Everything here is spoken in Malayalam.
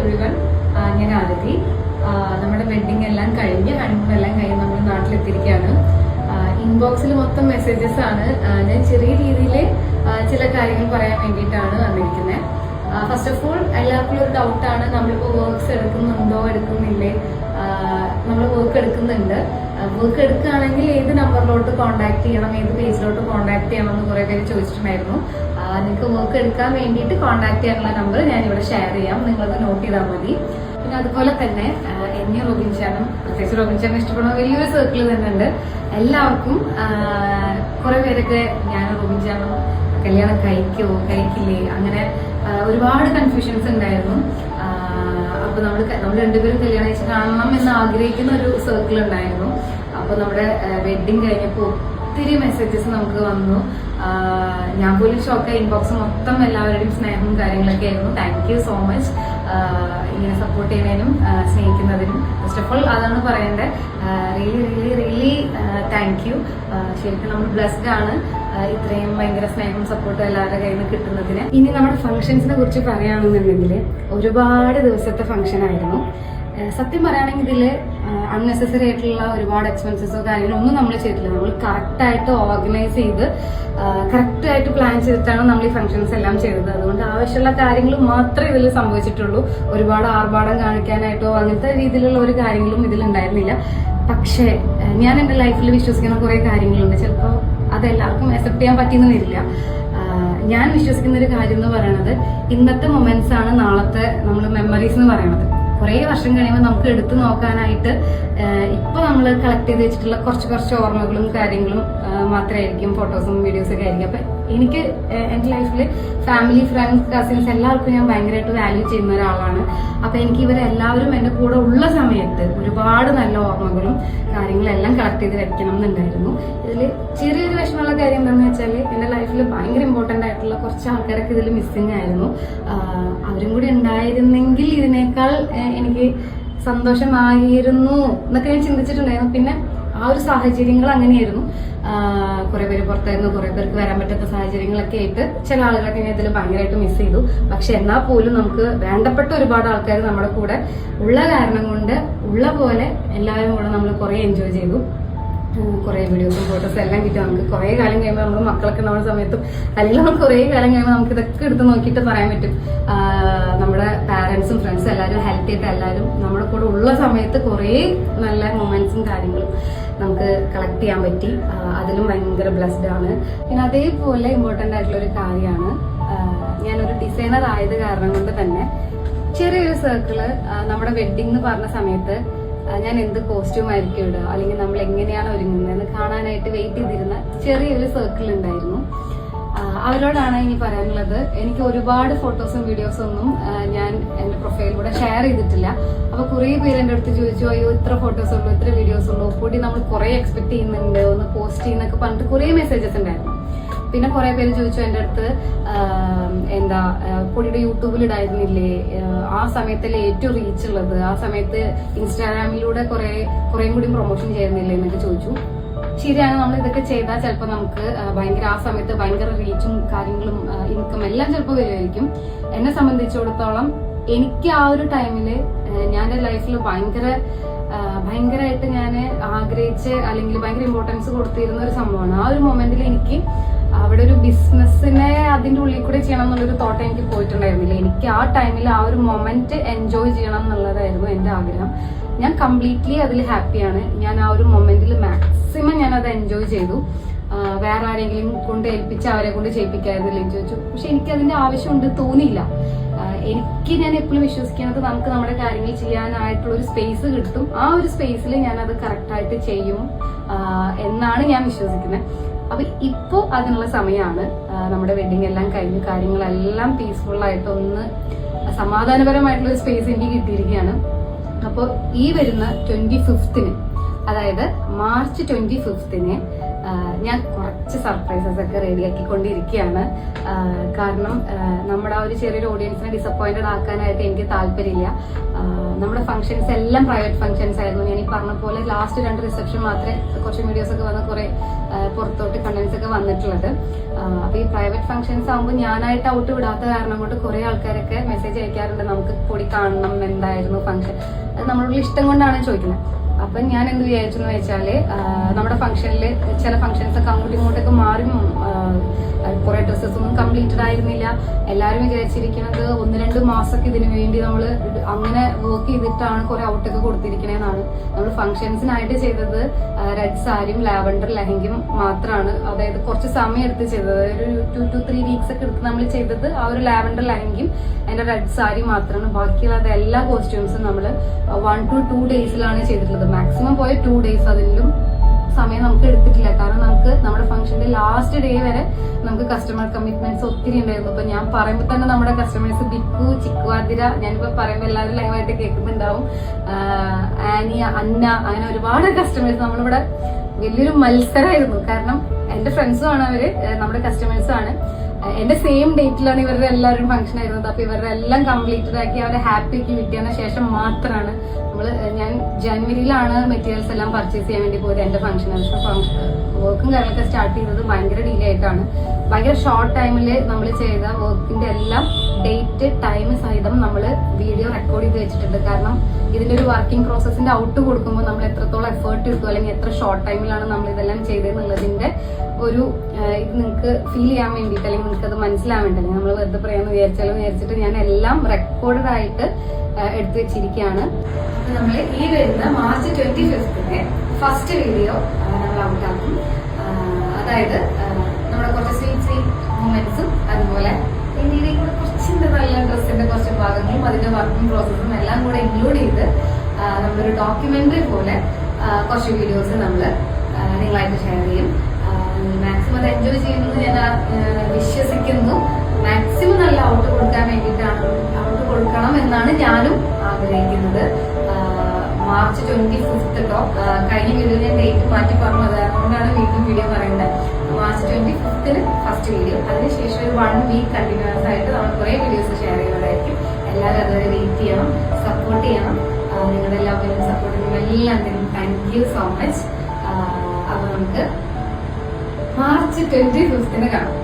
എവറിവൺ ഞാൻ ആരതി ആ, നമ്മുടെ വെഡിങ് എല്ലാം കഴിഞ്ഞ് ഹണിമൂൺ എല്ലാം കഴിഞ്ഞ് നമ്മൾ നാട്ടിലെത്തിയിരിക്കുകയാണ്. ഇൻബോക്സിൽ മൊത്തം മെസ്സേജസ് ആണ്. ഞാൻ ചെറിയ രീതിയിൽ ചില കാര്യങ്ങൾ പറയാൻ വേണ്ടിയിട്ടാണ് വന്നിരിക്കുന്നത് ഫസ്റ്റ് ഓഫ് ഓൾ എല്ലാവർക്കും ഒരു ഡൗട്ടാണ് നമ്മളിപ്പോൾ വർക്ക്സ് എടുക്കുന്നുണ്ടോ എടുക്കുന്നില്ലേ? നമ്മൾ വർക്ക് എടുക്കുന്നുണ്ട്. വർക്ക് എടുക്കുകയാണെങ്കിൽ ഏത് നമ്പറിലോട്ട് കോൺടാക്ട് ചെയ്യണം ഏത് പേജിലോട്ട് കോൺടാക്ട് ചെയ്യണം എന്ന് കുറേ പേര് ചോദിച്ചിട്ടുണ്ടായിരുന്നു. നിങ്ങൾക്ക് വർക്ക് എടുക്കാൻ വേണ്ടിയിട്ട് കോൺടാക്ട് ചെയ്യാനുള്ള നമ്പർ ഞാൻ ഇവിടെ ഷെയർ ചെയ്യാം. നിങ്ങളത് നോട്ട് ചെയ്താൽ മതി. പിന്നെ അതുപോലെ തന്നെ എന്നെ റോബിൻ ചേട്ടനും പ്രത്യേകിച്ച് റോബിൻ ചേട്ടൻ ഇഷ്ടപ്പെടുന്ന വലിയൊരു സർക്കിൾ തന്നെ ഉണ്ട്. എല്ലാവർക്കും കുറെ പേരൊക്കെ ഞാൻ റോബിൻ ചേട്ടനും കല്യാണം കഴിക്കുമോ കഴിക്കില്ലേ? അങ്ങനെ ഒരുപാട് കൺഫ്യൂഷൻസ് ഉണ്ടായിരുന്നു. അപ്പൊ നമ്മൾ നമ്മൾ രണ്ടുപേരും കല്യാണം കഴിച്ച് കാണണം എന്ന് ആഗ്രഹിക്കുന്ന ഒരു സർക്കിൾ ഉണ്ടായിരുന്നു. അപ്പൊ നമ്മുടെ വെഡിങ് കഴിഞ്ഞപ്പോൾ ഒത്തിരി മെസ്സേജസ് നമുക്ക് വന്നു. ഞാൻ പോലും ഷോക്കെ ഇൻബോക്സ് മൊത്തം എല്ലാവരുടെയും സ്നേഹവും കാര്യങ്ങളൊക്കെ ആയിരുന്നു. താങ്ക് യു സോ മച്ച് ഇങ്ങനെ സപ്പോർട്ട് ചെയ്യുന്നതിനും സ്നേഹിക്കുന്നതിനും. ഫസ്റ്റ് ഓഫ് ഓൾ അതാണ് പറയേണ്ടത്. Really really really thank you ശരിക്കും നമ്മൾ ബ്ലെസ്ഡ് ആണ്. ഇത്രയും ഭയങ്കര സ്നേഹം സപ്പോർട്ടും എല്ലാവരുടെ കയ്യിൽ നിന്ന് കിട്ടുന്നതിന്. ഇനി നമ്മുടെ ഫംഗ്ഷൻസിനെ കുറിച്ച് പറയുകയാണെന്നുണ്ടെങ്കിൽ ഒരുപാട് ദിവസത്തെ ഫംഗ്ഷൻ ആയിരുന്നു. സത്യം പറയുകയാണെങ്കിൽ ഇതിൽ അൺനെസസറി ആയിട്ടുള്ള ഒരുപാട് എക്സ്പെൻസസോ കാര്യങ്ങളോ ഒന്നും നമ്മൾ ചെയ്തിട്ടില്ല. നമ്മൾ കറക്റ്റായിട്ട് ഓർഗനൈസ് ചെയ്ത് കറക്റ്റായിട്ട് പ്ലാൻ ചെയ്തിട്ടാണ് നമ്മൾ ഈ ഫംഗ്ഷൻസ് എല്ലാം ചെയ്തത്. അതുകൊണ്ട് ആവശ്യമുള്ള കാര്യങ്ങൾ മാത്രമേ ഇതിൽ സംഭവിച്ചിട്ടുള്ളൂ. ഒരുപാട് ആർഭാടം കാണിക്കാനായിട്ടോ അങ്ങനത്തെ രീതിയിലുള്ള ഒരു കാര്യങ്ങളും ഇതിലുണ്ടായിരുന്നില്ല പക്ഷേ ഞാൻ എന്റെ ലൈഫിൽ വിശ്വസിക്കുന്ന കുറേ കാര്യങ്ങളുണ്ട്. ചിലപ്പോൾ അതെല്ലാവർക്കും അക്സെപ്റ്റ് ചെയ്യാൻ പറ്റിയെന്ന് വരില്ല. ഞാൻ വിശ്വസിക്കുന്ന ഒരു കാര്യം എന്ന് പറയുന്നത് ഇന്നത്തെ മൊമെന്റ്സ് ആണ് നാളത്തെ നമ്മൾ മെമ്മറീസ് എന്ന് പറയുന്നത് കുറേ വർഷം കഴിയുമ്പോൾ നമുക്ക് എടുത്തു നോക്കാനായിട്ട് ഇപ്പൊ നമ്മൾ കളക്ട് ചെയ്ത് വെച്ചിട്ടുള്ള കുറച്ച് കുറച്ച് ഓർമ്മകളും കാര്യങ്ങളും മാത്രമായിരിക്കും ഫോട്ടോസും വീഡിയോസും ഒക്കെ ആയിരിക്കും. അപ്പൊ എനിക്ക് എന്റെ ലൈഫിൽ ഫാമിലി ഫ്രണ്ട്സ് കസിൻസ് എല്ലാവർക്കും ഞാൻ ഭയങ്കരമായിട്ട് വാല്യൂ ചെയ്യുന്ന ഒരാളാണ്. അപ്പൊ എനിക്ക് ഇവരെല്ലാവരും എന്റെ കൂടെ ഉള്ള സമയത്ത് ഒരുപാട് നല്ല ഓർമ്മകളും കാര്യങ്ങളും എല്ലാം കളക്ട് ചെയ്ത് വെക്കണം എന്നുണ്ടായിരുന്നു. ഇതിൽ ചെറിയൊരു വിഷമമുള്ള കാര്യം എന്താണെന്ന് വെച്ചാൽ എന്റെ ലൈഫിൽ ഭയങ്കര ഇമ്പോർട്ടന്റ് ആയിട്ടുള്ള കുറച്ച് ആൾക്കാരൊക്കെ ഇതിൽ മിസ്സിങ് ആയിരുന്നു. അവരും കൂടി ഉണ്ടായിരുന്നെങ്കിൽ ഇതിനേക്കാൾ എനിക്ക് സന്തോഷമായിരുന്നു എന്നൊക്കെ ഞാൻ ചിന്തിച്ചിട്ടുണ്ടായിരുന്നു. പിന്നെ ആ ഒരു സാഹചര്യങ്ങൾ അങ്ങനെയായിരുന്നു. കുറെ പേര് പുറത്തായിരുന്നു കുറെ പേർക്ക് വരാൻ പറ്റാത്ത സാഹചര്യങ്ങളൊക്കെ ആയിട്ട് ചില ആളുകളൊക്കെ ഞാൻ ഇതിൽ ഭയങ്കരമായിട്ട് മിസ് ചെയ്തു. പക്ഷെ എന്നാൽ പോലും നമുക്ക് വേണ്ടപ്പെട്ട ഒരുപാട് ആൾക്കാർ നമ്മുടെ കൂടെ ഉള്ള കാരണം കൊണ്ട് ഉള്ള പോലെ എല്ലാവരും കൂടെ നമ്മൾ കുറെ എൻജോയ് ചെയ്തു. കുറേ വീഡിയോസും ഫോട്ടോസും എല്ലാം കിട്ടും. നമുക്ക് കുറേ കാലം കഴിയുമ്പോൾ നമ്മൾ മക്കളൊക്കെ നമ്മുടെ സമയത്തും അല്ലെങ്കിൽ നമ്മൾ കുറേ കാലം കഴിയുമ്പോൾ നമുക്ക് ഇതൊക്കെ എടുത്ത് നോക്കിയിട്ട് പറയാൻ പറ്റും. നമ്മുടെ പാരൻസും ഫ്രണ്ട്സും എല്ലാവരും ഹെൽപ്പ് ചെയ്തിട്ട് എല്ലാവരും നമ്മുടെ കൂടെ ഉള്ള സമയത്ത് കുറേ നല്ല മൊമെന്റ്സും കാര്യങ്ങളും നമുക്ക് കളക്ട് ചെയ്യാൻ പറ്റി. അതിലും ഭയങ്കര ബ്ലെസ്ഡ് ആണ്. പിന്നെ അതേപോലെ ഇമ്പോർട്ടന്റ് ആയിട്ടുള്ള ഒരു കാര്യമാണ് ഞാനൊരു ഡിസൈനർ ആയത് കാരണം കൊണ്ട് തന്നെ ചെറിയൊരു സർക്കിൾ നമ്മുടെ വെഡിങ് എന്ന് പറഞ്ഞ സമയത്ത് ഞാൻ എന്ത് കോസ്റ്റ്യൂം ആയിരിക്കും ഇടുക? അല്ലെങ്കിൽ നമ്മൾ എങ്ങനെയാണ് ഒരുങ്ങുന്നത്? എന്ന് കാണാനായിട്ട് വെയിറ്റ് ചെയ്തിരുന്ന ചെറിയൊരു സർക്കിൾ ഉണ്ടായിരുന്നു. അവരോടാണ് ഇനി പറയാനുള്ളത്. എനിക്ക് ഒരുപാട് ഫോട്ടോസും വീഡിയോസും ഒന്നും ഞാൻ എന്റെ പ്രൊഫൈലിലൂടെ ഷെയർ ചെയ്തിട്ടില്ല. അപ്പൊ കുറെ പേര് എന്റെ അടുത്ത് ചോദിച്ചു അയ്യോ ഇത്ര ഫോട്ടോസ് ഉള്ളൂ ഇത്ര വീഡിയോസ് ഉള്ളൂ. കൂടി നമ്മൾ കുറെ എക്സ്പെക്ട് ചെയ്യുന്നുണ്ട്. ഒന്ന് പോസ്റ്റ് ചെയ്യുന്നൊക്കെ പറഞ്ഞിട്ട് കുറെ മെസ്സേജസ് ഉണ്ടായിരുന്നു. പിന്നെ കുറെ പേര് ചോദിച്ചു എന്റെ അടുത്ത് എന്താ പൊടിയുടെ യൂട്യൂബിൽ ഇടായിരുന്നില്ലേ? ആ, സമയത്തല്ലേ ഏറ്റവും റീച്ച് ഉള്ളത്. ആ സമയത്ത് ഇൻസ്റ്റാഗ്രാമിലൂടെ കുറെ കുറേയും കൂടി പ്രൊമോഷൻ ചെയ്യുന്നില്ലേ എന്നൊക്കെ ചോദിച്ചു. ശരിയാണ് നമ്മൾ ഇതൊക്കെ ചെയ്താൽ ചിലപ്പോൾ നമുക്ക് ഭയങ്കര ആ സമയത്ത് ഭയങ്കര റീച്ചും കാര്യങ്ങളും ഇൻകം എല്ലാം ചിലപ്പോൾ വരുമായിരിക്കും. എന്നെ സംബന്ധിച്ചിടത്തോളം എനിക്ക് ആ ഒരു ടൈമിൽ ഞാൻ ലൈഫിൽ ഭയങ്കര ഭയങ്കരമായിട്ട് ഞാൻ ആഗ്രഹിച്ച് അല്ലെങ്കിൽ ഭയങ്കര ഇമ്പോർട്ടൻസ് കൊടുത്തിരുന്ന ഒരു സംഭവമാണ്. ആ ഒരു മൊമെന്റിൽ എനിക്ക് അവിടെ ഒരു ബിസിനസ്സിനെ അതിന്റെ ഉള്ളിൽ കൂടെ ചെയ്യണം എന്നുള്ളൊരു തോട്ടം എനിക്ക് പോയിട്ടുണ്ടായിരുന്നില്ല. എനിക്ക് ആ ടൈമിൽ ആ ഒരു മൊമെന്റ് എൻജോയ് ചെയ്യണം എന്നുള്ളതായിരുന്നു എന്റെ ആഗ്രഹം. ഞാൻ കംപ്ലീറ്റ്ലി അതിൽ ഹാപ്പിയാണ് ഞാൻ ആ ഒരു മൊമെന്റിൽ മാക്സിമം ഞാൻ അത് എൻജോയ് ചെയ്തു. വേറെ ആരെങ്കിലും കൊണ്ട് ഏൽപ്പിച്ച് അവരെ കൊണ്ട് ചെയ്യിപ്പിക്കായിരുന്നില്ല എന്ന് ചോദിച്ചു. പക്ഷെ എനിക്ക് അതിന്റെ ആവശ്യമുണ്ട് തോന്നിയില്ല. എനിക്ക് ഞാൻ എപ്പോഴും വിശ്വസിക്കുന്നത് നമുക്ക് നമ്മുടെ കാര്യങ്ങൾ ചെയ്യാനായിട്ടുള്ള ഒരു സ്പേസ് കിട്ടും. ആ ഒരു സ്പേസിൽ ഞാൻ അത് കറക്റ്റായിട്ട് ചെയ്യും എന്നാണ് ഞാൻ വിശ്വസിക്കുന്നത്. അപ്പൊ ഇപ്പോ അതിനുള്ള സമയമാണ് നമ്മുടെ വെഡിങ് എല്ലാം കഴിഞ്ഞ് കാര്യങ്ങളെല്ലാം പീസ്ഫുൾ ആയിട്ട് ഒന്ന് സമാധാനപരമായിട്ടുള്ള ഒരു സ്പേസ് എനിക്ക് കിട്ടിയിരിക്കുകയാണ്. അപ്പോൾ ഈ വരുന്ന ട്വന്റി ഫിഫ്തിന് അതായത് മാർച്ച് ട്വന്റി ഫിഫ്തിന് ഞാൻ കുറച്ച് സർപ്രൈസസ് ഒക്കെ റെഡിയാക്കിക്കൊണ്ടിരിക്കുകയാണ് കാരണം നമ്മുടെ ആ ഒരു ചെറിയൊരു ഓഡിയൻസിനെ ഡിസപ്പോയിന്റഡ് ആക്കാനായിട്ട് എനിക്ക് താല്പര്യമില്ല. നമ്മുടെ ഫംഗ്ഷൻസ് എല്ലാം പ്രൈവറ്റ് ഫംഗ്ഷൻസ് ആയിരുന്നു. ഞാൻ ഈ പറഞ്ഞ പോലെ ലാസ്റ്റ് രണ്ട് റിസപ്ഷൻ മാത്രമേ കുറച്ച് വീഡിയോസ് ഒക്കെ വന്ന് കുറെ പുറത്തോട്ട് കണ്ടൻസ് ഒക്കെ വന്നിട്ടുള്ളത്. അപ്പൊ ഈ പ്രൈവറ്റ് ഫംഗ്ഷൻസ് ആകുമ്പോൾ ഞാനായിട്ട് ഔട്ട് വിടാത്ത കാരണം കൊണ്ട് കുറെ ആൾക്കാരൊക്കെ മെസ്സേജ് അയക്കാറുണ്ട്. നമുക്ക് കൂടി കാണണം എന്തായിരുന്നു ഫംഗ്ഷൻ അത് നമ്മളുടെ ഇഷ്ടം കൊണ്ടാണ് ചോദിക്കുന്നത്. അപ്പൊ ഞാൻ എന്ത് വിചാരിച്ചു എന്ന് വെച്ചാൽ നമ്മുടെ ഫംഗ്ഷനിൽ ചില ഫംഗ്ഷൻസ് ഒക്കെ അങ്ങോട്ടും ഇങ്ങോട്ടൊക്കെ മാറി കുറെ ഡ്രസ്സസ് ഒന്നും കംപ്ലീറ്റഡ് ആയിരുന്നില്ല. എല്ലാവരും വിചാരിച്ചിരിക്കുന്നത് ഒന്ന് രണ്ട് മാസമൊക്കെ ഇതിനു വേണ്ടി നമ്മൾ അങ്ങനെ വർക്ക് ചെയ്തിട്ടാണ് കുറെ ഔട്ടൊക്കെ കൊടുത്തിരിക്കണേന്നാണ്. നമ്മൾ ഫംഗ്ഷൻസിനായിട്ട് ചെയ്തത് റെഡ് സാരിയും ലാവൻഡർ ലഹങ്കയും മാത്രമാണ് അതായത് കുറച്ച് സമയം എടുത്ത് ചെയ്തത്. ഒരു ടു ടു ത്രീ വീക്സ് ഒക്കെ എടുത്ത് നമ്മൾ ചെയ്തത് ആ ഒരു ലാവൻഡർ ലഹങ്കയും അതിന്റെ റെഡ് സാരി മാത്രമാണ് ബാക്കിയുള്ള എല്ലാ കോസ്റ്റ്യൂംസും നമ്മൾ വൺ ടു ടു ഡേയ്സിലാണ് ചെയ്തിട്ടുള്ളത്. മാക്സിമം പോയ ടു ഡേയ്സ് അതിലും സമയം നമുക്ക് എടുത്തിട്ടില്ല. കാരണം നമുക്ക് നമ്മുടെ ഫംഗ്ഷന്റെ ലാസ്റ്റ് ഡേ വരെ നമുക്ക് കസ്റ്റമർ കമ്മിറ്റ്മെന്റ്സ് ഒത്തിരി ഉണ്ടായിരുന്നു. അപ്പൊ ഞാൻ പറയുമ്പോൾ തന്നെ നമ്മുടെ കസ്റ്റമേഴ്സ് ബിക്കു ചിക്കുവാതിര ഞാനിപ്പോ പറയുമ്പോൾ എല്ലാവരും ലൈവായിട്ട് കേൾക്കുന്നുണ്ടാവും. ആനിയ അന്ന അങ്ങനെ ഒരുപാട് കസ്റ്റമേഴ്സ് നമ്മളിവിടെ വലിയൊരു മത്സരമായിരുന്നു കാരണം എന്റെ ഫ്രണ്ട്സും ആണ് അവർ നമ്മുടെ കസ്റ്റമേഴ്സും ആണ്. എന്റെ സെയിം ഡേറ്റിലാണ് ഇവരുടെ എല്ലാവരും ഫംഗ്ഷൻ ആയിരുന്നത്. അപ്പൊ ഇവരുടെ എല്ലാം കംപ്ലീറ്റഡ് ആക്കി അവരെ ഹാപ്പി ആക്കി വിട്ടിയതിന് ശേഷം മാത്രമാണ് നമ്മൾ ഞാൻ ജനുവരിയിലാണ് മെറ്റീരിയൽസ് എല്ലാം പർച്ചേസ് ചെയ്യാൻ വേണ്ടി പോയത് എന്റെ ഫംഗ്ഷൻ ഫംഗ്ഷൻ വർക്കും കാര്യങ്ങളൊക്കെ സ്റ്റാർട്ട് ചെയ്തത് ഭയങ്കര ഡിലേ ആയിട്ടാണ്. ഭയങ്കര ഷോർട്ട് ടൈമിൽ നമ്മൾ ചെയ്ത വർക്കിന്റെ എല്ലാം ഡേറ്റ് ടൈം സഹിതം നമ്മൾ വീഡിയോ റെക്കോർഡ് ചെയ്ത് വെച്ചിട്ടുണ്ട്. കാരണം ഇതിന്റെ ഒരു വർക്കിംഗ് പ്രോസസ്സിന്റെ ഔട്ട് കൊടുക്കുമ്പോൾ നമ്മൾ എത്രത്തോളം എഫേർട്ട് എടുക്കും അല്ലെങ്കിൽ എത്ര ഷോർട്ട് ടൈമിലാണ് നമ്മൾ ഇതെല്ലാം ചെയ്തതെന്നുള്ളതിന്റെ ഒരു ഇത് നിങ്ങൾക്ക് ഫീൽ ചെയ്യാൻ വേണ്ടിയിട്ട് അല്ലെങ്കിൽ നിങ്ങൾക്ക് അത് മനസ്സിലാവേണ്ടി നമ്മൾ വെറുതെ പറയാമെന്ന് വിചാരിച്ചാലും വിചാരിച്ചിട്ട് ഞാൻ എല്ലാം റെക്കോർഡഡ് ആയിട്ട് എടുത്തു വെച്ചിരിക്കുകയാണ്. നമ്മൾ ഈ വരുന്ന മാർച്ച് ട്വന്റി ഫിഫ്തിന്റെ ഫസ്റ്റ് വീഡിയോ നമ്മൾ ഔട്ടാക്കും അതായത് നമ്മുടെ കുറച്ച് സ്വീറ്റ് സ്വീറ്റ് മൂമെന്റ്സും അതുപോലെ ഇന്ത്യയിലെ കൂടെ കുറച്ചിന്റെ നല്ല ഡ്രസ്സിന്റെ കുറച്ച് ഭാഗങ്ങളും അതിന്റെ വർക്കിംഗ് പ്രോസസ്സും എല്ലാം കൂടെ ഇൻക്ലൂഡ് ചെയ്ത് നമ്മളൊരു ഡോക്യുമെന്ററി പോലെ കുറച്ച് വീഡിയോസ് നമ്മൾ നിങ്ങളായിട്ട് ഷെയർ ചെയ്യും. മാക്സിമം അത് എൻജോയ് ചെയ്യുന്നത് ഞാൻ വിശ്വസിക്കുന്നു. മാക്സിമം നല്ല ഔട്ട് കൊടുക്കാൻ വേണ്ടിയിട്ടാണ് ഔട്ട് കൊടുക്കണം എന്നാണ് ഞാനും ആഗ്രഹിക്കുന്നത്. മാർച്ച് ട്വന്റി ഫിഫ്ത്ത് കേട്ടോ കഴിഞ്ഞ വീഡിയോ ഞാൻ ഡേറ്റ് മാറ്റി പറഞ്ഞത്. അതുകൊണ്ടാണ് വീണ്ടും വീഡിയോ പറയുന്നത്. മാർച്ച് ട്വന്റി ഫിഫ്ത്തിന് ഫസ്റ്റ് വീഡിയോ അതിനുശേഷം ഒരു വൺ വീക്ക് കണ്ടിന്യൂസ് ആയിട്ട് നമ്മൾ കുറേ വീഡിയോസ് ഷെയർ ചെയ്യുന്നതായിരിക്കും. എല്ലാവരും അതുവരെ വെയിറ്റ് ചെയ്യണം സപ്പോർട്ട് ചെയ്യണം. നിങ്ങളുടെ നിങ്ങളുടെ സപ്പോർട്ട് ചെയ്യുന്ന എല്ലാം താങ്ക് യു സോ മച്ച് അപ്പൊ നമുക്ക് മാർച്ച് ട്വന്റി ഫിഫ്ത്തിന് കാണാം.